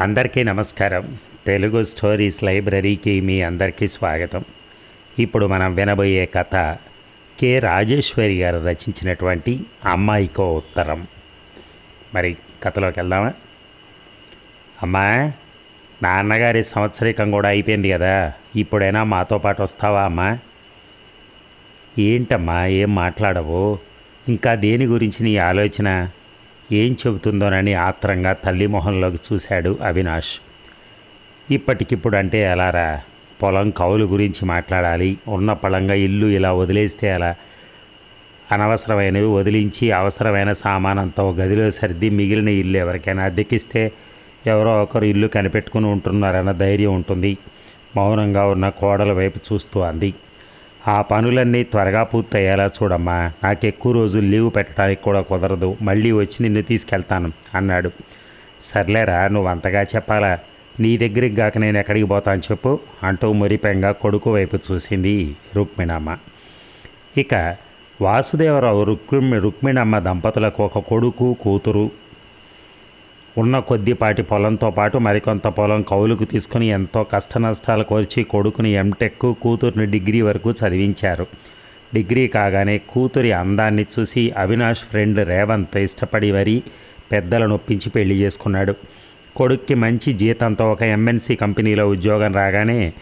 అందరికీ నమస్కారం. తెలుగు స్టోరీస్ లైబ్రరీకి మీ అందరికీ స్వాగతం. ఇప్పుడు మనం వినబోయే కథ కె. రాజేశ్వరి గారు రచించినటువంటి అమ్మాయికో ఉత్తరం. మరి కథలోకి వెళ్దామా? అమ్మా నాన్నగారి సంవత్సరికం కూడా అయిపోయింది కదా. ఇప్పుడైనా మాతో పాటు వస్తావా అమ్మా? ఏంటమ్మా ఏం మాట్లాడవు? ఇంకా దేని గురించి నీ ఆలోచన? ఏం చెబుతుందోనని ఆత్రంగా తల్లి మొహంలోకి చూశాడు అవినాష్. ఇప్పటికిప్పుడు అంటే ఎలారా? పొలం కౌలు గురించి మాట్లాడాలి. ఉన్న పళంగా ఇల్లు ఇలా వదిలేస్తే ఎలా? అనవసరమైనవి వదిలించి అవసరమైన సామానంతా ఒక గదిలో సర్ది మిగిలిన ఇల్లు ఎవరికైనా అద్దెకిస్తే ఎవరో ఒకరు ఇల్లు కనిపెట్టుకుని ఉంటున్నారన్న ధైర్యం ఉంటుంది. మౌనంగా ఉన్న కోడల వైపు చూస్తూ అంది. ఆ పనులన్నీ త్వరగా పూర్తయ్యేలా చూడమ్మా. నాకు ఎక్కువ రోజులు లీవ్ పెట్టడానికి కూడా కుదరదు. మళ్ళీ వచ్చి నిన్ను తీసుకెళ్తాను అన్నాడు. సర్లేరా నువ్వు అంతగా చెప్పాలా? నీ దగ్గరికి గాక నేను ఎక్కడికి పోతాను చెప్పు అంటూ మురిపెంగా కొడుకు వైపు చూసింది రుక్మిణమ్మ. ఇక వాసుదేవరావు రుక్మి రుక్మిణమ్మ దంపతులకు ఒక కొడుకు కూతురు ఉన్న కొద్దిపాటి పొలంతో పాటు మరికొంత పొలం కౌలుకు తీసుకుని ఎంతో కష్ట నష్టాలు కోర్చి కొడుకుని ఎంటెక్ కూతుర్ని డిగ్రీ వరకు చదివించారు. డిగ్రీ కాగానే కూతురి అందాన్ని చూసి అవినాష్ ఫ్రెండ్ రేవంత్ ఇష్టపడి వరి పెద్దలను ఒప్పించి పెళ్ళి చేసుకున్నాడు. కొడుక్కి మంచి జీతంతో ఒక ఎంఎన్సీ కంపెనీలో ఉద్యోగం రాగానే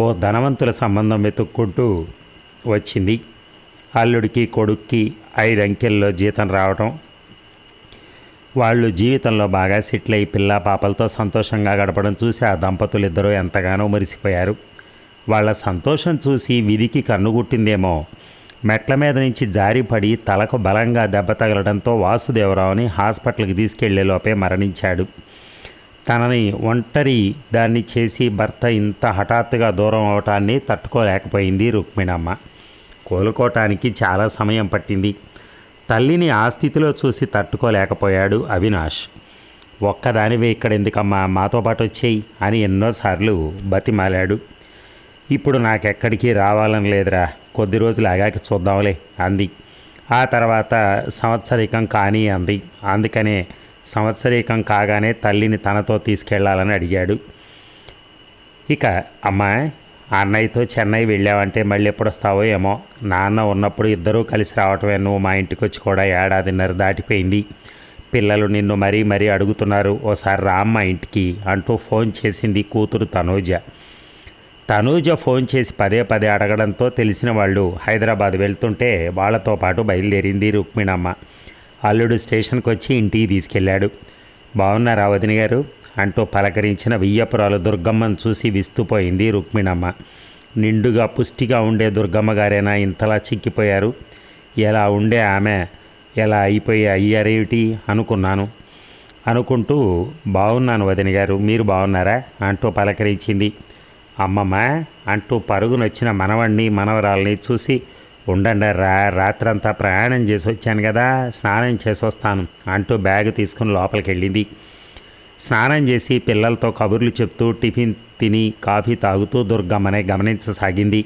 ఓ ధనవంతుల సంబంధం వెతుక్కుంటూ వచ్చింది. అల్లుడికి కొడుక్కి ఐదు అంకెల్లో జీతం రావటం వాళ్ళు జీవితంలో బాగా సెటిల్ అయి పిల్ల పాపలతో సంతోషంగా గడపడం చూసి ఆ దంపతులు ఇద్దరూ ఎంతగానో మురిసిపోయారు. వాళ్ళ సంతోషం చూసి విధికి కన్నుగుట్టిందేమో మెట్ల మీద నుంచి జారిపడి తలకు బలంగా దెబ్బ తగలడంతో వాసుదేవరావుని హాస్పిటల్కి తీసుకెళ్ళే లోపే మరణించాడు. తనని ఒంటరి దాన్ని చేసి భర్త ఇంత హఠాత్తుగా దూరం అవటాన్ని తట్టుకోలేకపోయింది రుక్మిణమ్మ. కోలుకోవటానికి చాలా సమయం పట్టింది. తల్లిని ఆ స్థితిలో చూసి తట్టుకోలేకపోయాడు అవినాష్. ఒక్కదానివే ఇక్కడ ఎందుకమ్మా మాతో పాటు వచ్చేయి అని ఎన్నోసార్లు బతిమాలాడు. ఇప్పుడు నాకెక్కడికి రావాలని లేదురా. కొద్ది రోజులు ఆగాకి చూద్దాంలే అంది. ఆ తర్వాత సంవత్సరికం కానీ అంది. అందుకనే సంవత్సరికం కాగానే తల్లిని తనతో తీసుకెళ్ళాలని అడిగాడు. ఇక అమ్మాయి అన్నయ్యతో చెన్నై వెళ్ళావంటే మళ్ళీ ఎప్పుడు వస్తావో ఏమో. నాన్న ఉన్నప్పుడు ఇద్దరూ కలిసి రావటమే నువ్వు మా ఇంటికి వచ్చి కూడా ఏడాదిన్నర దాటిపోయింది. పిల్లలు నిన్ను మరీ మరీ అడుగుతున్నారు ఓసారి రామ్మ ఇంటికి అంటూ ఫోన్ చేసింది కూతురు తనూజ. తనూజ ఫోన్ చేసి పదే పదే అడగడంతో తెలిసిన వాళ్ళు హైదరాబాద్ వెళ్తుంటే వాళ్ళతో పాటు బయలుదేరింది రుక్మిణమ్మ. అల్లుడు స్టేషన్కి వచ్చి ఇంటికి తీసుకెళ్ళాడు. బాగున్నారా వదిన గారు అంటూ పలకరించిన వియ్యపురాలు దుర్గమ్మను చూసి విస్తుపోయింది రుక్మిణమ్మ. నిండుగా పుష్టిగా ఉండే దుర్గమ్మ గారేనా ఇంతలా చిక్కిపోయారు? ఎలా ఉండే ఆమె? ఎలా అయిపోయి అయ్యారేమిటి? అనుకున్నాను. అనుకుంటూ బాగున్నాను వదిన గారు మీరు బాగున్నారా అంటూ పలకరించింది. అమ్మమ్మ! అంటూ పరుగునొచ్చిన మనవణ్ణి మనవరాల్ని చూసి ఉండండి రా రాత్రంతా ప్రయాణం చేసి వచ్చాను కదా స్నానం చేసి వస్తాను అంటూ బ్యాగ్ తీసుకుని లోపలికి వెళ్ళింది స్నానం చేసి పిల్లలతో కబుర్లు చెప్తూ టిఫిన్ తిని కాఫీ తాగుతూ దుర్గమ్మనే గమనించసాగింది.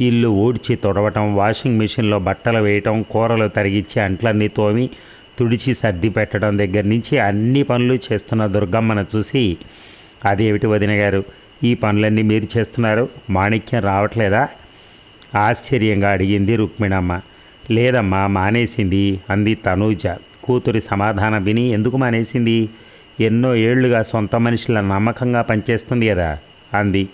ఇల్లు ఊడ్చి తుడవటం వాషింగ్ మిషన్లో బట్టలు వేయటం కూరలు తరిగిచ్చి అంట్లన్నీ తోమి తుడిచి సర్ది పెట్టడం దగ్గర నుంచి అన్ని పనులు చేస్తున్న దుర్గమ్మను చూసి అదేమిటి వదిన గారు? ఈ పనులన్నీ మీరు చేస్తున్నారు? మాణిక్యం రావట్లేదా? ఆశ్చర్యంగా అడిగింది రుక్మిణమ్మ. లేదమ్మా మానేసింది అంది తనూజ. కూతురి సమాధానం విని ఎందుకు మానేసింది? ఎన్నో ఏళ్ళుగా సొంత మనుషుల నమ్మకంగా పనిచేస్తుంది కదా అంది.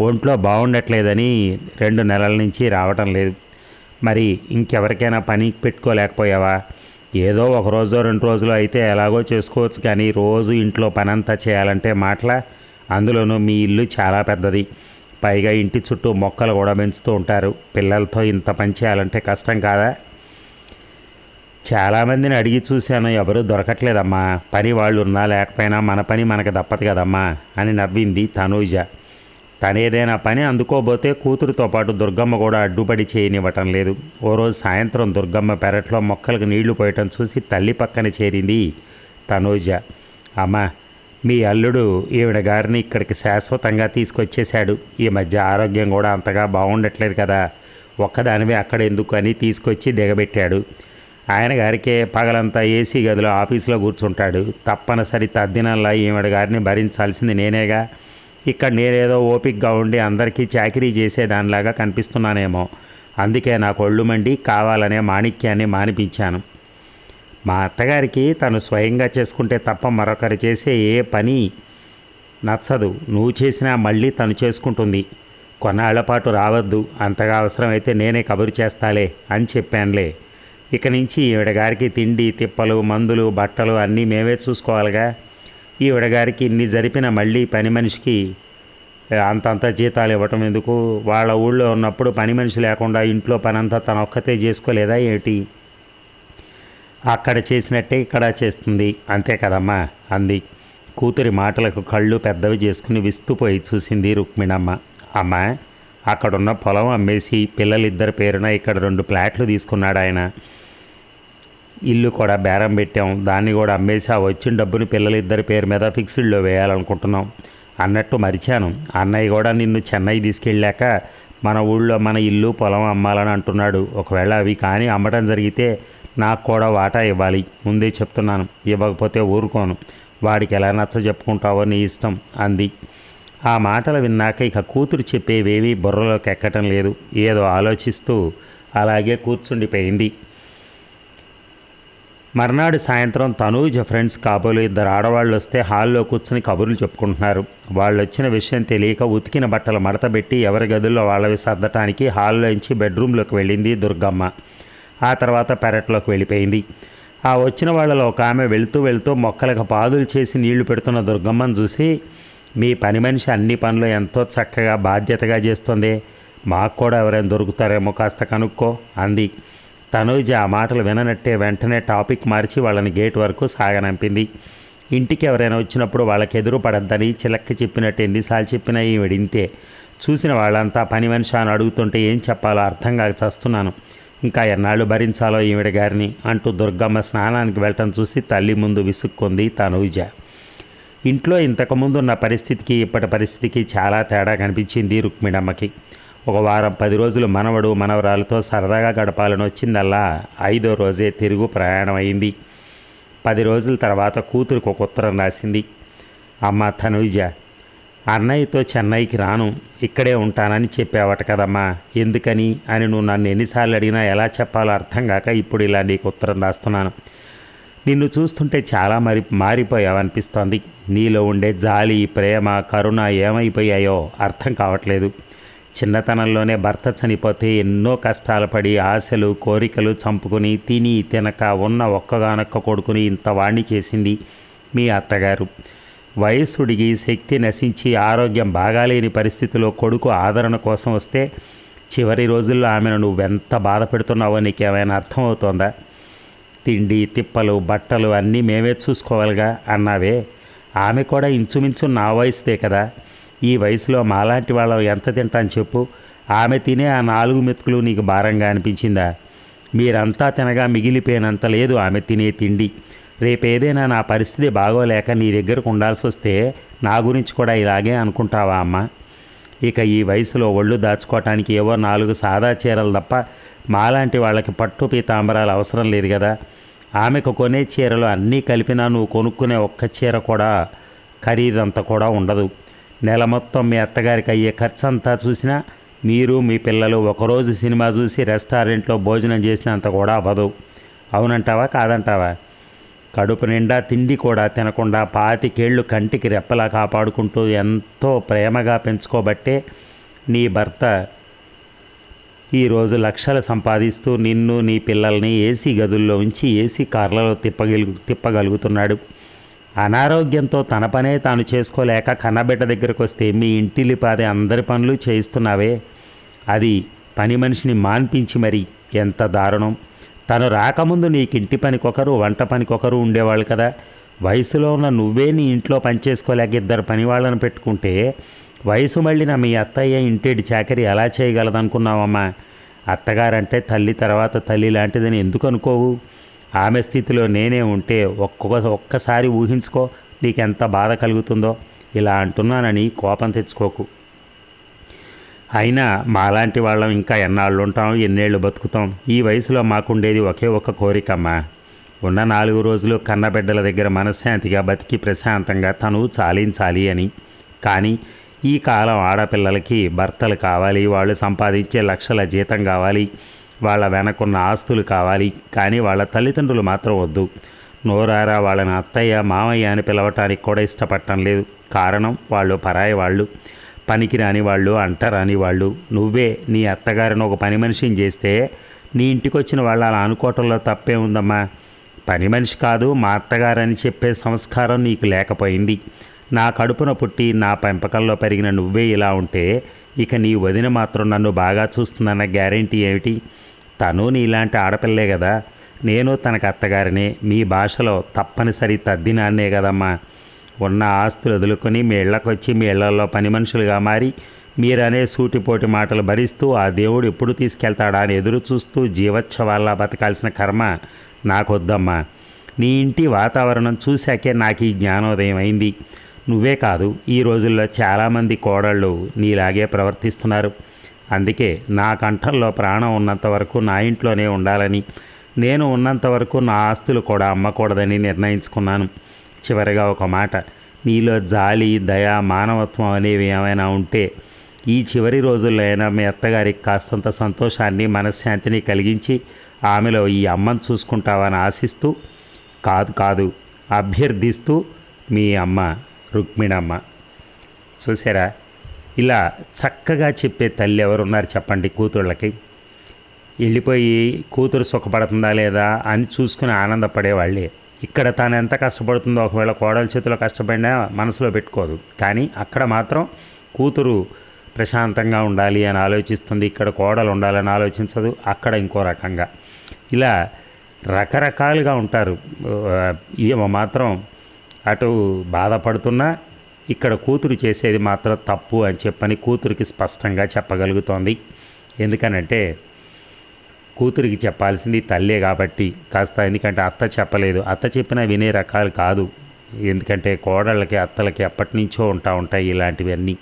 ఒంట్లో బాగుండట్లేదని రెండు నెలల నుంచి రావటం లేదు. మరి ఇంకెవరికైనా పని పెట్టుకోలేకపోయావా? ఏదో ఒక రోజు రెండు రోజులు అయితే ఎలాగో చేసుకోవచ్చు కానీ రోజు ఇంట్లో పనంతా చేయాలంటే మాటల అందులోనూ మీ ఇల్లు చాలా పెద్దది. పైగా ఇంటి చుట్టూ మొక్కలు కూడా పెంచుతూ ఉంటారు. పిల్లలతో ఇంత పని చేయాలంటే కష్టం కాదా? చాలామందిని అడిగి చూశాను ఎవరూ దొరకట్లేదమ్మా. పని వాళ్ళు ఉన్నా లేకపోయినా మన పని మనకు తప్పదు కదమ్మా అని నవ్వింది తనూజ. తనేదైనా పని అందుకోబోతే కూతురుతో పాటు దుర్గమ్మ కూడా అడ్డుపడి చేయనివ్వటం లేదు. ఓ రోజు సాయంత్రం దుర్గమ్మ పెరట్లో మొక్కలకు నీళ్ళు పోయటం చూసి తల్లి పక్కన చేరింది తనూజ. అమ్మా మీ అల్లుడు ఈవిడ గారిని ఇక్కడికి శాశ్వతంగా తీసుకొచ్చేశాడు. ఈ మధ్య ఆరోగ్యం కూడా అంతగా బాగుండట్లేదు కదా. ఒక్కదానివే అక్కడ ఎందుకు అని తీసుకొచ్చి దిగబెట్టాడు. ఆయన గారికే పగలంతా ఏసీ గదిలో ఆఫీసులో కూర్చుంటాడు. తప్పనిసరి తద్దినల్లా ఈవిడ గారిని భరించాల్సింది నేనేగా. ఇక్కడ నేనేదో ఓపిక్గా ఉండి అందరికీ చాకరీ చేసేదానిలాగా కనిపిస్తున్నానేమో. అందుకే నాకు ఒళ్ళు మండి కావాలనే మాణిక్యాన్ని మానిపించాను. మా అత్తగారికి తను స్వయంగా చేసుకుంటే తప్ప మరొకరు చేసే ఏ పని నచ్చదు. నువ్వు చేసినా మళ్ళీ తను చేసుకుంటుంది. కొన్నాళ్ళ పాటు రావద్దు. అంతగా అవసరమైతే నేనే కబురు చేస్తాలే అని చెప్పానులే. ఇక నుంచి ఈవిడగారికి తిండి తిప్పలు మందులు బట్టలు అన్నీ మేమే చూసుకోవాలిగా. ఈవిడగారికి ఇన్ని జరిపిన మళ్ళీ పని మనిషికి అంతంత జీతాలు ఇవ్వటం ఎందుకు? వాళ్ళ ఊళ్ళో ఉన్నప్పుడు పని మనిషి లేకుండా ఇంట్లో పనంతా తన ఒక్కతే చేసుకోలేదా ఏమిటి అక్కడ చేసినట్టే ఇక్కడ చేస్తుంది. అంతే కదమ్మా అంది. కూతురి మాటలకు కళ్ళు పెద్దవి చేసుకుని విస్తుపోయి చూసింది రుక్మిణమ్మ. అమ్మ అక్కడున్న పొలం అమ్మేసి పిల్లలిద్దరి పేరున ఇక్కడ రెండు ప్లాట్లు తీసుకున్నాడు ఆయన ఇల్లు కూడా బేరం పెట్టాం. దాన్ని కూడా అమ్మేసి ఆ వచ్చిన డబ్బుని పిల్లలిద్దరి పేరు మీద ఫిక్స్డ్లో వేయాలనుకుంటున్నాం. అన్నట్టు మరిచాను. అన్నయ్య కూడా నిన్ను చెన్నై తీసుకెళ్ళాక మన ఊళ్ళో మన ఇల్లు పొలం అమ్మాలని అంటున్నాడు. ఒకవేళ అవి కానీ అమ్మటం జరిగితే నాకు కూడా వాటా ఇవ్వాలి. ముందే చెప్తున్నాను. ఇవ్వకపోతే ఊరుకోను. వాడికి ఎలా నచ్చ చెప్పుకుంటావో నీ ఇష్టం అంది. ఆ మాటలు విన్నాక ఇక కూతురు చెప్పేవేవి బుర్రలోకి ఎక్కటం లేదు. ఏదో ఆలోచిస్తూ అలాగే కూర్చుండిపోయింది. మర్నాడు సాయంత్రం తనూజ ఫ్రెండ్స్ కాబోలు ఇద్దరు ఆడవాళ్ళు వస్తే హాల్లో కూర్చుని కబుర్లు చెప్పుకుంటున్నారు. వాళ్ళు వచ్చిన విషయం తెలియక ఉతికిన బట్టలు మడతబెట్టి ఎవరి గదుల్లో వాళ్ళవి సర్దటానికి హాల్లోంచి బెడ్రూమ్లోకి వెళ్ళింది దుర్గమ్మ. ఆ తర్వాత పెరట్లోకి వెళ్ళిపోయింది. ఆ వచ్చిన వాళ్ళలో ఒక ఆమె వెళుతూ వెళుతూ మొక్కలకు పాదులు చేసి నీళ్ళు పెడుతున్న దుర్గమ్మను చూసి మీ పని మనిషి అన్ని పనులు ఎంతో చక్కగా బాధ్యతగా చేస్తుంది. మాకు కూడా ఎవరైనా దొరుకుతారేమో కాస్త కనుక్కో అంది. తనూజ ఆ మాటలు విననట్టే వెంటనే టాపిక్ మార్చి వాళ్ళని గేట్ వరకు సాగనంపింది. ఇంటికి ఎవరైనా వచ్చినప్పుడు వాళ్ళకి ఎదురు పడద్దని చిలక్కి చెప్పినట్టు ఎన్నిసార్లు చెప్పినా ఈవిడ ఇంతే. చూసిన వాళ్ళంతా పని మనిషి అని అడుగుతుంటే ఏం చెప్పాలో అర్థం కాక చస్తున్నాను. ఇంకా ఎన్నాళ్ళు భరించాలో ఈవిడ గారిని అంటూ దుర్గమ్మ స్నానానికి వెళ్ళటం చూసి తల్లి ముందు విసుక్కుంది తనూజ. ఇంట్లో ఇంతకుముందు ఉన్న పరిస్థితికి ఇప్పటి పరిస్థితికి చాలా తేడా కనిపించింది రుక్మిణమ్మకి. ఒక వారం పది రోజులు మనవడు మనవరాలతో సరదాగా గడపాలని వచ్చిందల్లా ఐదో రోజే తిరుగు ప్రయాణం అయింది. పది రోజుల తర్వాత కూతురుకు ఒక ఉత్తరం రాసింది. అమ్మ తనుజ అన్నయ్యతో చెన్నైకి రాను ఇక్కడే ఉంటానని చెప్పావట కదమ్మా ఎందుకని అని నువ్వు నన్ను ఎన్నిసార్లు అడిగినా ఎలా చెప్పాలో అర్థం కాక ఇప్పుడు ఇలా నీకు ఉత్తరం రాస్తున్నాను. నిన్ను చూస్తుంటే చాలా మరి మారిపోయావనిపిస్తోంది. నీలో ఉండే జాలి ప్రేమ కరుణ ఏమైపోయాయో అర్థం కావట్లేదు. చిన్నతనంలోనే భర్త చనిపోతే ఎన్నో కష్టాలు పడి ఆశలు కోరికలు చంపుకుని తిని తినక ఉన్న ఒక్కగానొక్క కొడుకుని ఇంత వాణ్ణి చేసింది మీ అత్తగారు. వయస్సుడిగి శక్తి నశించి ఆరోగ్యం బాగాలేని పరిస్థితిలో కొడుకు ఆదరణ కోసం వస్తే చివరి రోజుల్లో ఆమెను నువ్వెంత బాధ పెడుతున్నావో నీకేమైనా అర్థమవుతోందా? తిండి తిప్పలు బట్టలు అన్నీ మేమే చూసుకోవాలిగా అన్నావే. ఆమె కూడా ఇంచుమించు నా వయసుదే కదా. ఈ వయసులో మాలాంటి వాళ్ళం ఎంత తింటాను చెప్పు. ఆమె తినే ఆ నాలుగు మెతుకులు నీకు భారంగా అనిపించిందా? మీరంతా తినగా మిగిలిపోయినంత లేదు ఆమె తినే తిండి. రేపేదైనా నా పరిస్థితి బాగోలేక నీ దగ్గరకు ఉండాల్సి వస్తే నా గురించి కూడా ఇలాగే అనుకుంటావా అమ్మ? ఇక ఈ వయసులో ఒళ్ళు దాచుకోవటానికి ఏవో నాలుగు సాదా చీరలు తప్ప మాలాంటి వాళ్ళకి పట్టు పీతాంబరాలు అవసరం లేదు కదా ఆమెకు కొనే చీరలు అన్నీ కలిపినా నువ్వు కొనుక్కునే ఒక్క చీర కూడా ఖరీదంత కూడా ఉండదు. నెల మొత్తం మీ అత్తగారికి అయ్యే ఖర్చు అంతా చూసినా మీరు మీ పిల్లలు ఒకరోజు సినిమా చూసి రెస్టారెంట్లో భోజనం చేసినంత కూడా అవ్వదు. అవునంటావా? కాదంటావా? కడుపు నిండా తిండి కూడా తినకుండా పాతికేళ్ళు కంటికి రెప్పలా కాపాడుకుంటూ ఎంతో ప్రేమగా పెంచుకోబట్టే నీ భర్త ఈరోజు లక్షలు సంపాదిస్తూ నిన్ను నీ పిల్లల్ని ఏసీ గదుల్లో ఉంచి ఏసీ కార్లలో తిప్పగలుగు తిప్పగలుగుతున్నాడు. అనారోగ్యంతో తన పనే తాను చేసుకోలేక కన్నబిడ్డ దగ్గరకు వస్తే మీ ఇంటిలిపాదే అందరి పనులు చేయిస్తున్నావే. అది పని మనిషిని మాన్పించి మరి ఎంత దారుణం. తను రాకముందు నీకు ఇంటి పనికొకరు వంట పనికొకరు ఉండేవాళ్ళు కదా. వయసులో ఉన్న నువ్వే నీ ఇంట్లో పనిచేసుకోలేక ఇద్దరు పని వాళ్ళని పెట్టుకుంటే వయసు మళ్ళిన మీ అత్తయ్య ఇంటేటి చాకరీ ఎలా చేయగలదనుకున్నావమ్మా? అత్తగారంటే తల్లి తర్వాత తల్లి లాంటిదని ఎందుకు అనుకోవు ఆమె స్థితిలో నేనే ఉంటే ఒక్కొక్క ఒక్కసారి ఊహించుకో నీకెంత బాధ కలుగుతుందో. ఇలా అంటున్నానని కోపం తెచ్చుకోకు. అయినా మాలాంటి వాళ్ళం ఇంకా ఎన్నాళ్ళు ఉంటాం ఎన్నేళ్ళు బతుకుతాం? ఈ వయసులో మాకుండేది ఒకే ఒక కోరికమ్మా. ఉన్న నాలుగు రోజులు కన్నబిడ్డల దగ్గర మనశ్శాంతిగా బతికి ప్రశాంతంగా తను చాలించాలి అని. కానీ ఈ కాలం ఆడపిల్లలకి భర్తలు కావాలి వాళ్ళు సంపాదించే లక్షల జీతం కావాలి వాళ్ళ వెనకున్న ఆస్తులు కావాలి కానీ వాళ్ళ తల్లిదండ్రులు మాత్రం వద్దు. నోరారా వాళ్ళని అత్తయ్య మామయ్య అని పిలవటానికి కూడా ఇష్టపడటం లేదు. కారణం వాళ్ళు పరాయి వాళ్ళు. పనికి రాని వాళ్ళు అంటరాని వాళ్ళు. నువ్వే నీ అత్తగారిని ఒక పని మనిషిని చేస్తే నీ ఇంటికి వచ్చిన వాళ్ళు అలా అనుకోవటంలో తప్పే ఉందమ్మా. పని మనిషి కాదు మా అత్తగారని చెప్పే సంస్కారం నీకు లేకపోయింది. నా కడుపున పుట్టి నా పెంపకంలో పెరిగిన నువ్వే ఇలా ఉంటే ఇక నీ వదిన మాత్రం నన్ను బాగా చూస్తుందన్న గ్యారంటీ ఏమిటి? తను నీలాంటి ఆడపిల్లే కదా. నేను తనకు అత్తగారినే మీ భాషలో తప్పనిసరి తద్దినాన్నే కదమ్మా. ఉన్న ఆస్తులు వదులుకొని మీ ఇళ్ళకొచ్చి మీ ఇళ్ళలో పని మనుషులుగా మారి మీరనే సూటిపోటి మాటలు భరిస్తూ ఆ దేవుడు ఎప్పుడు తీసుకెళ్తాడా అని ఎదురు చూస్తూ జీవోత్సవాల్లా బతకాల్సిన కర్మ నాకొద్దమ్మా. నీ ఇంటి వాతావరణం చూశాకే నాకు ఈ జ్ఞానోదయం అయింది. నువ్వే కాదు ఈ రోజుల్లో చాలామంది కోడళ్ళు నీలాగే ప్రవర్తిస్తున్నారు. అందుకే నా కంఠంలో ప్రాణం ఉన్నంత వరకు నా ఇంట్లోనే ఉండాలని నేను ఉన్నంత వరకు నా ఆస్తులు కూడా అమ్మకూడదని నిర్ణయించుకున్నాను. చివరిగా ఒక మాట నీలో జాలి దయ మానవత్వం అనేవి ఏమైనా ఉంటే ఈ చివరి రోజుల్లో అయినా మీ అత్తగారికి కాస్తంత సంతోషాన్ని మనశ్శాంతిని కలిగించి ఆమెలో ఈ అమ్మను చూసుకుంటావని ఆశిస్తూ కాదు కాదు అభ్యర్థిస్తూ మీ అమ్మ రుక్మిణమ్మ. చూసారా ఇలా చక్కగా చెప్పే తల్లి ఎవరున్నారు చెప్పండి కూతుళ్ళకి. వెళ్ళిపోయి కూతురు సుఖపడుతుందా లేదా అని చూసుకుని ఆనందపడేవాళ్ళే. ఇక్కడ తాను ఎంత కష్టపడుతుందో ఒకవేళ కోడల చేతిలో కష్టపడినా మనసులో పెట్టుకోదు. కానీ అక్కడ మాత్రం కూతురు ప్రశాంతంగా ఉండాలి అని ఆలోచిస్తుంది. ఇక్కడ కోడలు ఉండాలని ఆలోచించదు. అక్కడ ఇంకో రకంగా. ఇలా రకరకాలుగా ఉంటారు. ఈమె మాత్రం అటు బాధపడుతున్నా ఇక్కడ కూతురు చేసేది మాత్రం తప్పు అని చెప్పని కూతురికి స్పష్టంగా చెప్పగలుగుతోంది. ఎందుకనంటే కూతురికి చెప్పాల్సింది తల్లే కాబట్టి కాస్త ఎందుకంటే అత్త చెప్పలేదు. అత్త చెప్పినా వినే రకాలు కాదు. ఎందుకంటే కోడళ్ళకి అత్తలకి ఎప్పటి నుంచో ఉంటా ఉంటాయి ఇలాంటివన్నీ.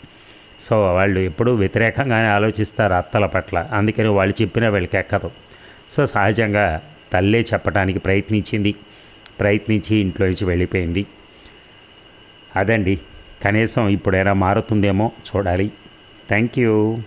సో వాళ్ళు ఎప్పుడూ వ్యతిరేకంగానే ఆలోచిస్తారు అత్తల పట్ల. అందుకని వాళ్ళు చెప్పినా వీళ్ళకి ఎక్కదు. సో సహజంగా తల్లే చెప్పడానికి ప్రయత్నించింది. ప్రయత్నించి ఇంట్లో నుంచి వెళ్ళిపోయింది. అదండి. కనీసం ఇప్పుడైనా మారుతుందేమో చూడాలి. Thank you.